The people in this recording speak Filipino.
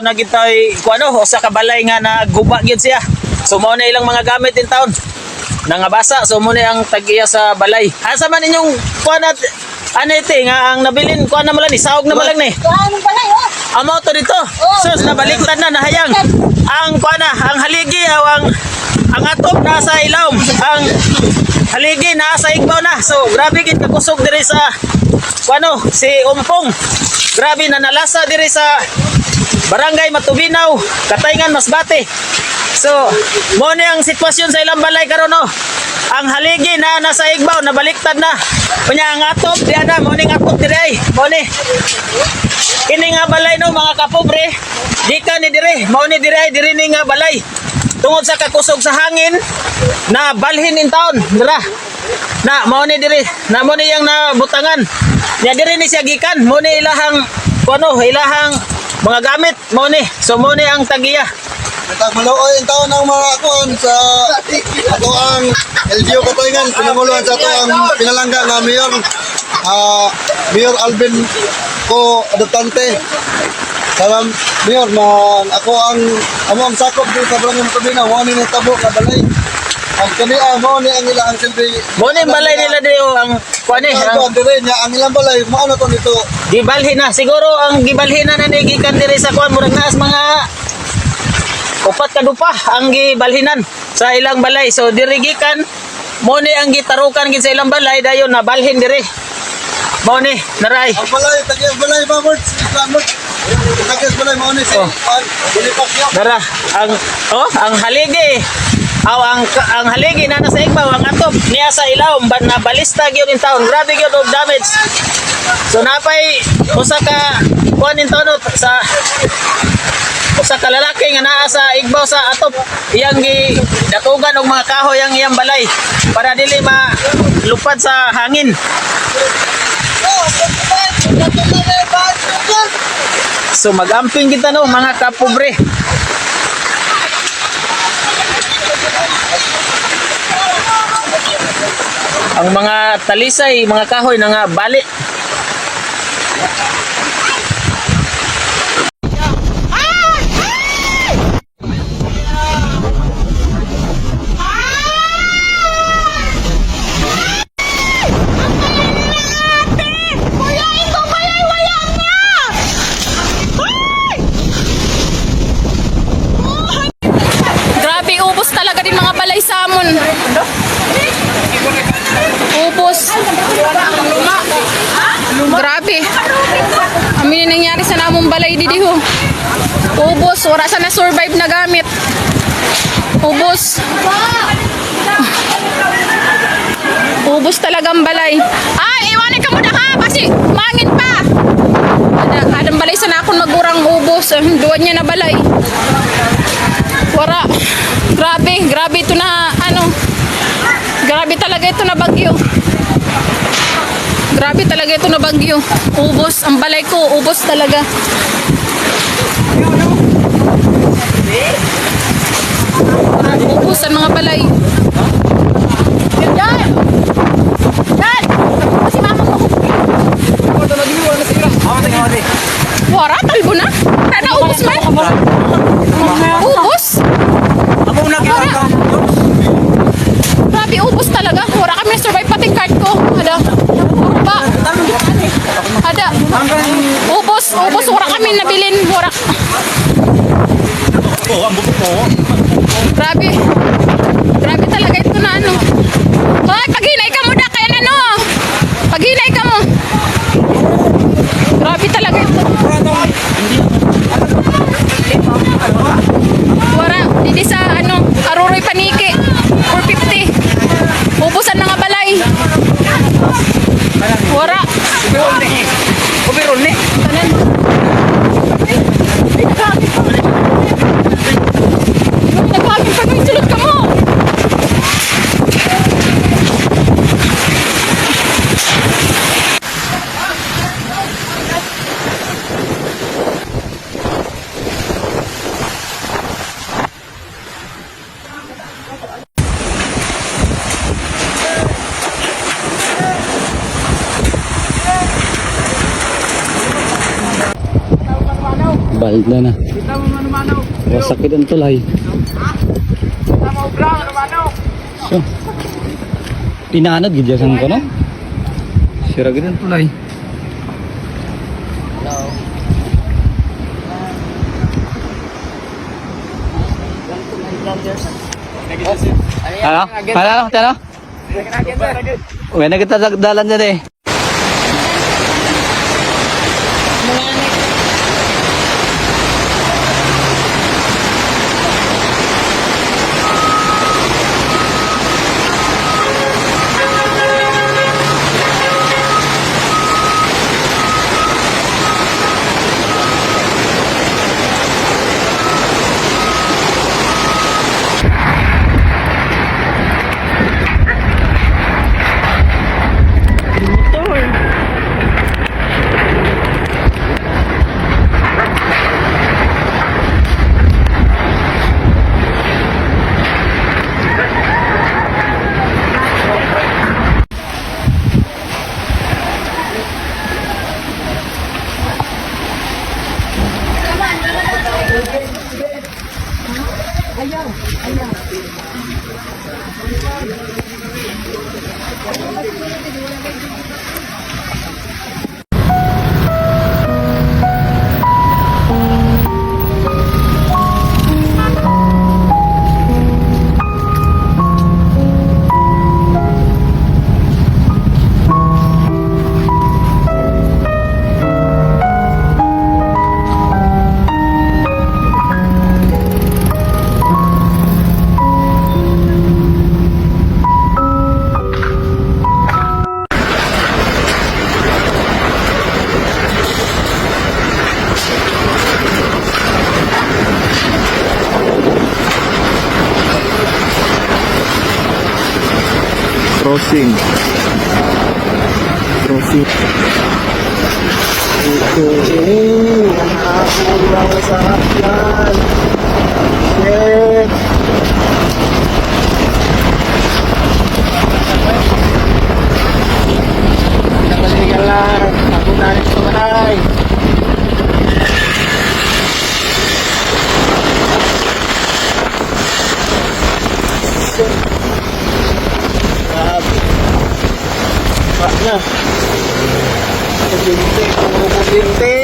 na gitay ko ano usa ka balay nga naguba gyud siya. So mao na ilang mga gamit in town nangabasa so mo na ang tagiya sa balay. Asa man inyong kuan at ano ite nga ang nabilin kuan na malang ni saog na malang ni. Kuhaan mo balay, oh. Amo to dito sus nabaliktad na nahayang ang kuan na ang haligi ang ang atop nasa ilawom ang haligi nasa igbaw na so grabe gid kakusog diri sa kuano si umpong grabe na nalasa diri sa Barangay Matubinaw, Katayngan, Masbate. So, mo ni ang sitwasyon sa ilang balay karon no. Ang haligi na nasa igbaw nabaliktad na. Kunya ang atop di ada mo ning atop diri ay. Mo ni. Kini nga balay no mga kapobre. Di ka ni dire. Mo ni dire diri ni nga balay. Tungod sa kakusog sa hangin na balhin in town. Dira. Na mo ni dire. Na mo ni yang nabutangan. Ya dire ni siya gikan. Mo ni ilahang kuno ilahang mga gamit mo ni. So mo ni ang tagiya. Matag maluoy ang taon ng mga kuan sa ato ang LGU Katoyngan, pinanguluhan sa ato ang pinalangga nga Mayor ah Mayor Alvin ko adoptante. Salam Mayor man ako ang amo ang sakop dito sa Barangay Matabina, mo ni tabo ka balay. Ang kani ah, mo ni ang ilang silbi. Mo ni balay nila diyo ang kuan ni ang Ang dire niya ang ilang balay mo ano to nito. gibalhin na. Siguro ang gibalhin na nanigikan diri sa kuan murag naas mga upat ka dupa ang gibalhinan sa ilang balay. So diri gikan mo ni ang gitarukan gid sa ilang balay dayon na balhin diri. Mo ni naray. Ang balay tagi ang balay ba Bert? Islamot. Tagi ang balay mo ni sa Oh. Dara ang oh ang haligi aw ang ang haligi na nasa igbaw ang atop niya sa ilaw ban na balista gyud in town grabe gyud og damage so napay usa ka kuan in town sa usa ka lalaki nga naa sa igbaw sa atop iyang gi datugan og mga kahoy ang iyang balay para dili ma lupad sa hangin so magamping kita no mga kapobre ang mga talisay, mga kahoy na nga bali. Grabe, ubos talaga din mga balay samon. Ubos. Grabe. Amin na nangyari sa namong balay didi ho. Ubos, wala sa na-survive na gamit. Ubos. Ubos talagang balay. Ay, iwanan ka muna ha, kasi mangin pa. Ada, adang balay sa nakon magurang ubos. Ah, Duwan niya na balay. Wara. Grabe, grabe ito na ano. Grabe talaga ito na bagyo. Grabe talaga ito na bagyo. Ubos, ang balay ko, ubos talaga. Ubos ang mga balay. Yan! Yan! Kasi mama mo. Wara, talbo na. Tana, ubos man. Ubos? Wara. Grabe, ubos talaga. Wala kami na-survive pati yung card ko. Ada. Pa. Ada. Ubos, ubos. Wala kami nabilin. Wala. Grabe. Grabe talaga ito na ano. Hoy, paghinay ka mo na kaya ano. Paghinay ka mo. Grabe talaga ito. Wara, didi sa ano, Aruroy Paniki. 450. Ubusan na nga balay. Wara. Tanan. Nagkakit pa ng sulot ka mo. Balda na. Wasakit ang tulay. So, pinaanad gid sang ko no? Sira gid ang tulay. Ano? Ano? Ano? Uy, na kita dalan dyan eh. Crossing. Crossing. Ito eh. Nakakul lang sa yan. Shit. Nakaligal lang. Ako na rin sa manay. Grabe. Pak na. Kubinte.